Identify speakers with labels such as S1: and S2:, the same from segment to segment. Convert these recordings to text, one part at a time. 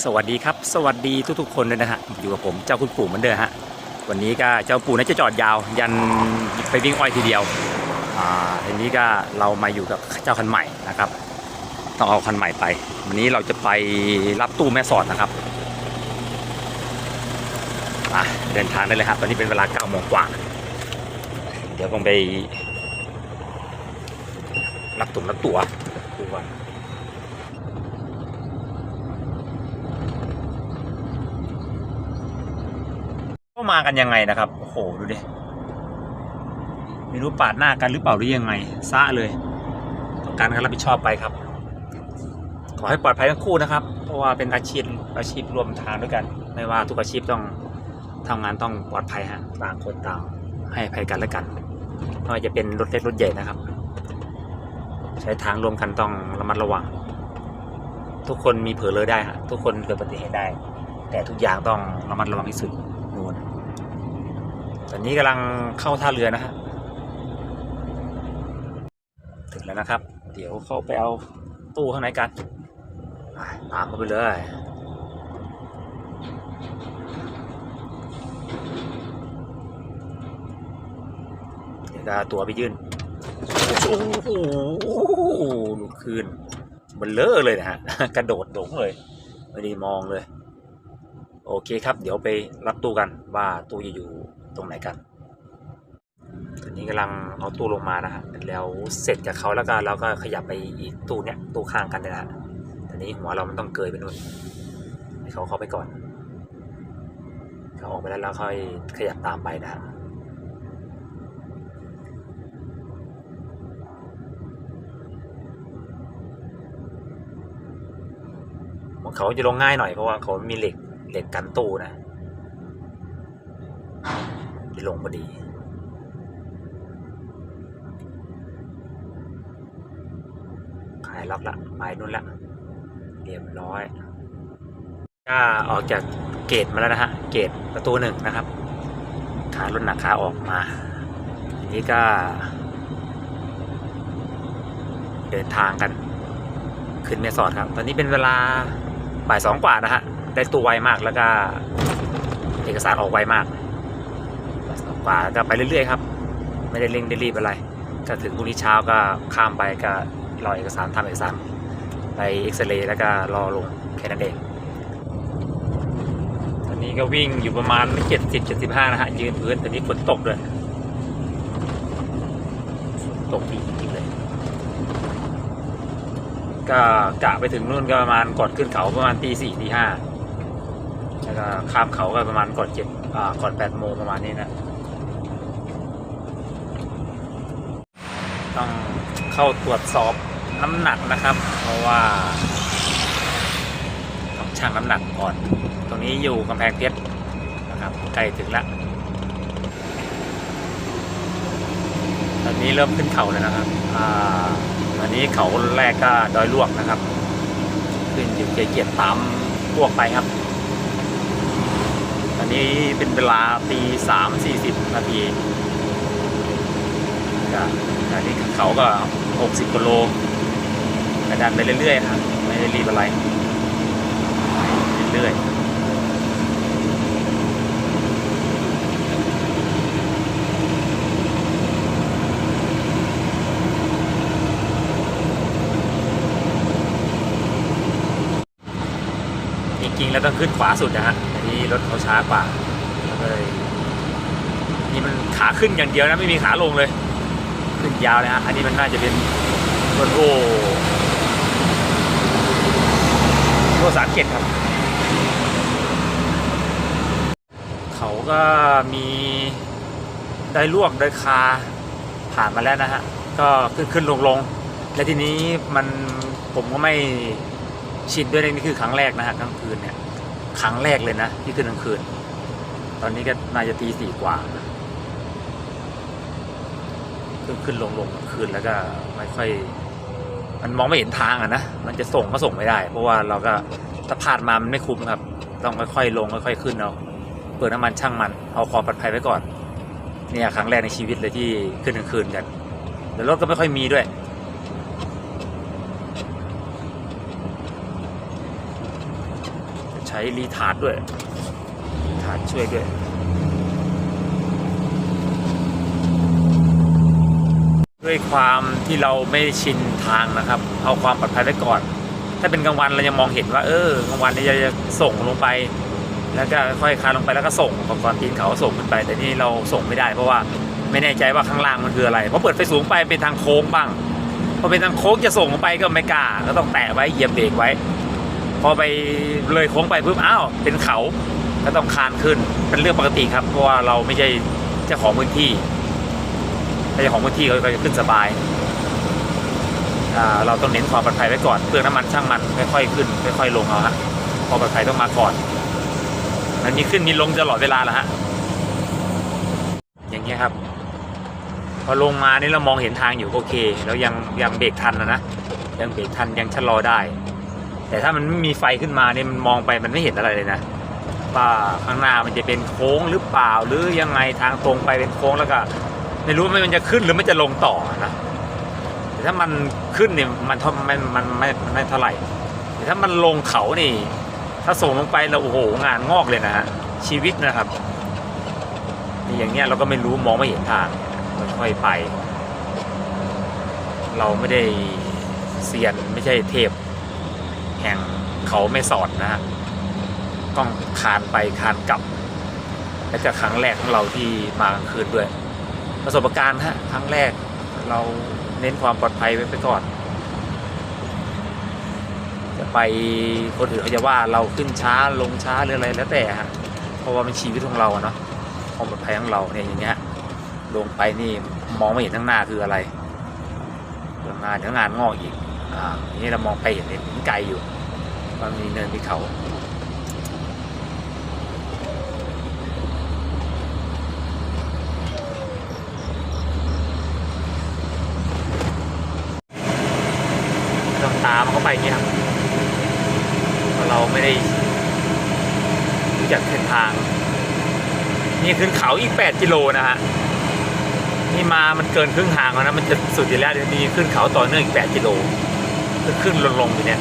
S1: สวัสดีครับ สวัสดีทุกๆคนเลยนะฮะอยู่กับผมเจ้าคุณปู่เหมือนเดิมฮะวันนี้ก็เจ้าปู่น่าจะจอดยาว ยันไปวิ่งอ้อยทีเดียวอ่าทีนี้ก็เรามาอยู่กับเจ้าคันใหม่นะครับ ต้องเอาคันใหม่ไป วันนี้เราจะไปรับตู้แม่สอดนะครับอะเดินทางได้เลยครับตอนนี้เป็นเวลา9โมงกว่า เดี๋ยวต้องไปรับตุ่มรับตัวดูก่อนามากันยังไงนะครับ โอ้โห ดูดิ ไม่รู้ปาดหน้ากันหรือเปล่าหรือยังไงซะเลย ต้องการการรับผิดชอบไปครับ ขอให้ปลอดภัยทั้งคู่นะครับ เพราะว่าเป็นอาชีพอาชีพรวมทางด้วยกัน ไม่ว่าทุกอาชีพต้องทำงานต้องปลอดภัยฮะ ต่างคนต่างให้อภัยกันและกันไม่ว่าจะเป็นรถเล็กรถใหญ่นะครับ ใช้ทางรวมกันต้องระมัดระวัง ทุกคนมีเผลอเลยได้ฮะ ทุกคนเกิดอุบัติเหตุได้ แต่ทุกอย่างต้องระมัดระวังที่สุดนู่น ตอนนี้กำลังเข้าท่าเรือนะฮะถึงแล้วนะครับ เดี๋ยวเข้าไปเอาตู้ข้างในกันตามมาไปเลยเดี๋ยวเอาตัวไปยื่นโอ้โหลูกคืนมันเลอะเลยนะฮะ กระโดดหลงเลย ไม่ได้มองเลย โอเคครับ เดี๋ยวไปรับตู้กันว่าตู้จะอยู่ ตรงไหนกันตอนนี้กำลังเอาตู้ลงมานะฮะแล้วเสร็จจากเขาแล้วก็เราก็ขยับไปอีกตู้เนี้ยตู้ข้างกันเนี่ยนะฮะตอนนี้หัวเรามันต้องเกยไปนู่นให้เขาเข้าไปก่อนเขาออกไปแล้วเราค่อยขยับตามไปนะฮะเขาจะลงง่ายหน่อยเพราะว่าเขามีเหล็กเหล็กกันตู้นะ ลงพอดีขายล็อกละไปนู่นละ เรียบร้อย ก็ออกจากเกตมาแล้วนะฮะ เกตประตูหนึ่งนะครับ ขารถหนักขาออกมาทีนี้ก็ เดินทางกัน ขึ้นเมสอดครับ ตอนนี้เป็นเวลาบ่ายสองกว่านะฮะ ได้ตู้ไวมากแล้วก็เอกสารออกไวมาก กว่าก็ไปเรื่อยๆครับ ไม่ได้เร่งได้รีบอะไร ก็ถึงพรุ่งนี้เช้าก็ข้ามไปก็รอเอกสารทำเอกสารไปเอ็กซเรย์แล้วก็รอลงแค่นั้นเอง ตอนนี้ก็วิ่งอยู่ประมาณเจ็ดสิบเจ็ดสิบห้านะฮะยืนพื้นตอนนี้ฝนตกด้วยฝนตกจริงๆเลย ก็กะไปถึงนู่นก็ประมาณก่อนขึ้นเขาประมาณตีสี่ตีห้าแล้วก็ข้ามเขาก็ประมาณก่อนเจ็ดอ่าก่อนแปดโมงประมาณนี้นะ ต้อง เข้าตรวจสอบน้ำหนักนะครับ เพราะว่าต้องชั่งน้ำหนักก่อน ตรงนี้อยู่กำแพงเพชรนะครับใกล้ถึงล้วตอนนี้เริ่มขึ้นเขาแล้วนะครับอ่าวันนี้เขาแรกก็ดอยลวกนะครับ ขึ้นอยู่เกียรติตามพวกไปครับตอนนี้เป็นเวลาตีสามสี่สิบนาที ก็อันนี้เขาก็ 60กิโลกระดันไปเรื่อยๆครับ ไม่ได้รีบอะไรไเรื่อยๆจริงๆแล้วต้องขึ้นขวาสุดนะฮะนนี้รถเขาช้ากว่าเลยนี่มันขาขึ้นอย่างเดียวนะไม่มีขาลงเลย ยาวเลยฮะอันนี้มันน่าจะเป็นรถโอ้รถสามเจ็ดครับ เขาก็มีได้ลวกได้คาผ่านมาแล้วนะฮะ ก็ขึ้นขึ้นลงลงและทีนี้มันผมก็ไม่ชินด้วยนี่คือครั้งแรกนะฮะกลางคืนเนี่ยครั้งแรกเลยนะที่ขึ้นกลางคืน ตอนนี้ก็น่าจะตีสี่กว่า ขึ้นขึ้นลงลงคืนแล้วก็ไม่ค่อย มันมองไม่เห็นทางอะนะมันจะส่งก็ส่งไม่ได้ เพราะว่าเราก็ถ้าพลาดมามันไม่คุ้มครับ ต้องค่อยๆลงค่อยๆขึ้นเอาเปิดน้ำมันช่างมันเอาความปลอดภัยไว้ก่อนเนี่ยครั้งแรกในชีวิตเลยที่ขึ้นกลางคืนกันแต่รถก็ไม่ค่อยมีด้วยใช้รีทาร์ดด้วยรีทาร์ดช่วยด้วย ด้วยความที่เราไม่ชินทางนะครับ เอาความปลอดภัยไว้ก่อน ถ้าเป็นกลางวันเรายังมองเห็นว่า เออกลางวันนี่จะส่งลงไป แล้วก็ค่อยคานลงไปแล้วก็ส่งก่อนก่อนตีนเขาส่งขึ้นไป แต่นี่เราส่งไม่ได้เพราะว่าไม่แน่ใจว่าข้างล่างมันคืออะไรเพราะเปิดไฟสูงไปเป็นทางโค้งบ้างพอเป็นทางโค้งจะส่งลงไปก็ไม่กล้าก็ต้องแตะไว้เหยียบเบรกไว้ พอไปเลยโค้งไปปุ๊บอ้าวเป็นเขาก็ต้องคานขึ้นเป็นเรื่องปกติครับเพราะว่าเราไม่ใช่เจ้าของพื้นที่ ถ้าจ้าของพื้นที่เขาก็จะขึ้นสบาย เราต้องเน้นความปลอดภัยไว้ก่อนเปลืองน้ำมันช่างมันค่อยๆขึ้นค่อยๆลงเอาฮะความปลอดภัยต้องมาก่อนมันมีขึ้นมีลงตลอดเวลาแหละฮะอย่างเงี้ยครับ พอลงมานี่เรามองเห็นทางอยู่โอเคแล้วยังยังเบรกทันนะนะยังเบรกทันยังชะลอได้ แต่ถ้ามันไม่มีไฟขึ้นมาเนี่ยมันมองไปมันไม่เห็นอะไรเลยนะว่าข้างหน้ามันจะเป็นโค้งหรือเปล่าหรือยังไงทางตรงไปเป็นโค้งแล้วก็ ไม่รู้ว่ามันจะขึ้นหรือมันจะลงต่อนะแต่ถ้ามันขึ้นเนี่ยมันทมันมันไม่ไม่เท่าไหร่แต่ถ้ามันลงเขานี่ ถ้าส่งลงไปแล้วโอ้โหงานงอกเลยนะฮะชีวิตนะครับนี่อย่างเงี้ยเราก็ไม่รู้มองไม่เห็นทางค่อยไป เราไม่ได้เซียนไม่ใช่เทพ แห่งเขาไม่สอดนะฮะต้องคานไปคานกลับ และจะครั้งแรกของเราที่มากลางคืนด้วย ประสบการณ์ฮะครั้งแรกเราเน้นความปลอดภัยไว้ไปก่อน จะไปคนอื่นเขาจะว่าเราขึ้นช้าลงช้าหรืออะไรแล้วแต่ฮะเพราะว่าเป็นชีวิตของเราเนาะความปลอดภัยของเราเนี่ยอย่างเงี้ยลงไปนี่มองไม่เห็นข้างหน้าคืออะไรงานเดี๋ยวงานงอกอีกอ่าทีนี่เรามองไปเห็นเห็นไกลอยู่มันมีเนินมีเขา ตามเขาไปเงี้ยครับเพราะเราไม่ได้รู้จักเส้นทาง นี่ขึ้นเขาอีก 8 กิโลนะฮะนี่มามันเกินครึ่งทางแล้วนะมันจะสุดอยู่แล้วเดี๋ยวมีขึ้นเขาต่อเนื่องอีก 8 กิโลขึ้นขึ้นลงลงอยู่เนี่ย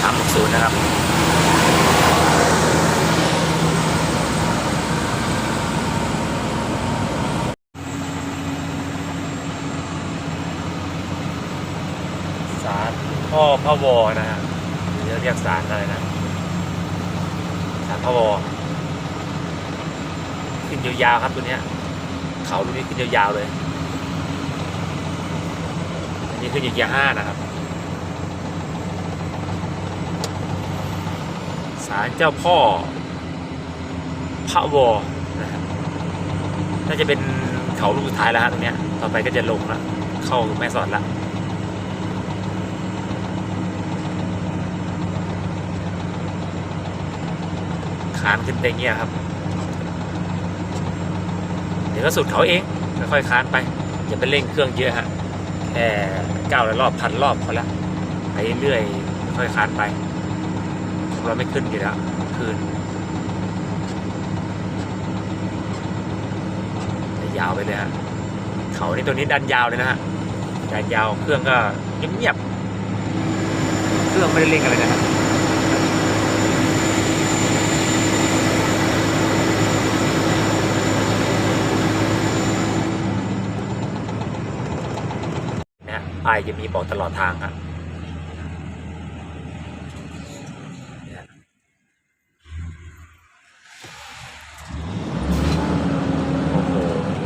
S1: สามหกศูนย์นะครับ สาร พ่อพระวอนะฮะเดี๋ยวเรียกสารอะไรนะสารพระวอขึ้นยาวๆครับตัวเนี้ย เขาลูกนี้ขึ้นยาวๆเลย อันนี้ขึ้นอยู่เกียร์ห้านะครับศาลเจ้าพ่อพระวอนะครับน่าจะเป็นเขาลูกสุดท้ายแล้วฮะตรงเนี้ย ต่อไปก็จะลงแล้ว เข้าแม่สอดละานขึ้นไปเงี้ยครับ เดี๋ยวก็สุดเขาเองค่อยๆคานไปอย่าไปเร่งเครื่องเยอะฮะแค่เก้าร้อยรอบพันรอบพอละไปเรื่อยค่อยๆคานไปเราไม่ขึ้นกี่แล้วคืนยาวไปเลยฮะเขานี่ตัวนี้ดันยาวเลยนะฮะดันยาวเครื่องก็เงียบๆเครื่องไม่ได้เร่งอะไรนะครับ นะฮะป้ายจะมีบอกตลอดทางครับโอ้โห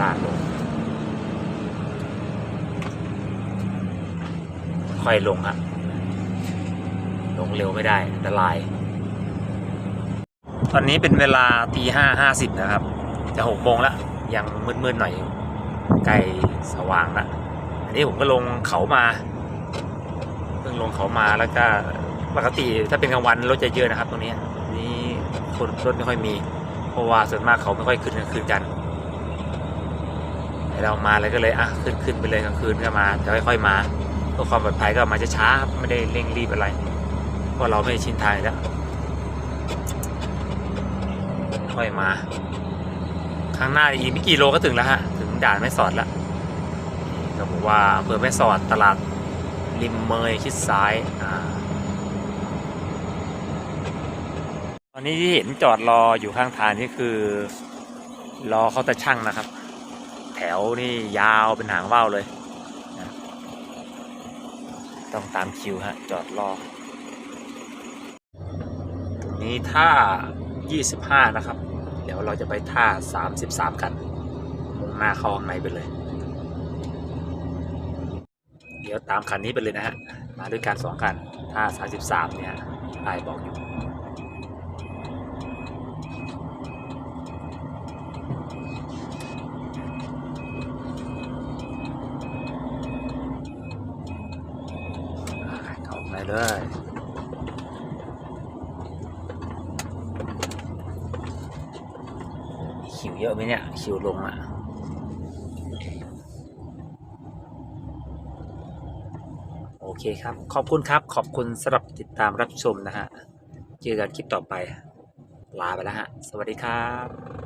S1: ลาดลงค่อยลงครับลงเร็วไม่ได้อันตราย ตอนนี้เป็นเวลาตีห้าห้าสิบนะครับ จะหกโมงแล้ว ยังมืดๆหน่อยอยู่ใกลสว่างแล้ว อันนี้ผมก็ลงเขามาเพิ่งลงเขามาแล้วก็ปกติถ้าเป็นกลางวันรถจะเยอะนะครับ ตรงนี้นี้คนรถไม่ค่อยมี เพราะว่าส่วนมากเขาไม่ค่อยขึ้นกลางคืนกันเรามาเลยก็เลยอะขึ้นขึ้นไปเลยกลางคืนก็มาจะค่อยๆมาเพื่อความปลอดภัยก็มาช้าๆไม่ได้เร่งรีบอะไรเพราะเราไม่ชินทางแล้วค่อยมา ข้างหน้าอีกไม่กี่โลก็ถึงแล้วฮะถึงด่านแม่สอดแล้ว ก็บอกว่าอำเภอแม่สอดตลาดริมเมยชิดซ้ายอ่าตอนนี้ที่เห็นจอดรออยู่ข้างทางนี่คือ รอเขาจะช่างนะครับ แถวนี่ยาวเป็นหางว่าวเลยนะต้องตามคิวฮะจอดรอตรงนี้ท่า 25 นะครับ เดี๋ยวเราจะไปท่า 33 กันมุ่งหน้าเข้าข้างในไปเลย ดี๋ยวตามคันนี้ไปเลยนะฮะ มาด้วยกันสองคันท่า33 เนี่ยไอายบอกอยู่เข้าไปเลยคิวเยอะไหมเนี่ย คิวลงอะ โอ เคครับ ขอบคุณครับ ขอบคุณสำหรับติดตามรับชมนะฮะ เจอกันคลิปต่อไป ลาไปแล้วฮะ สวัสดีครับ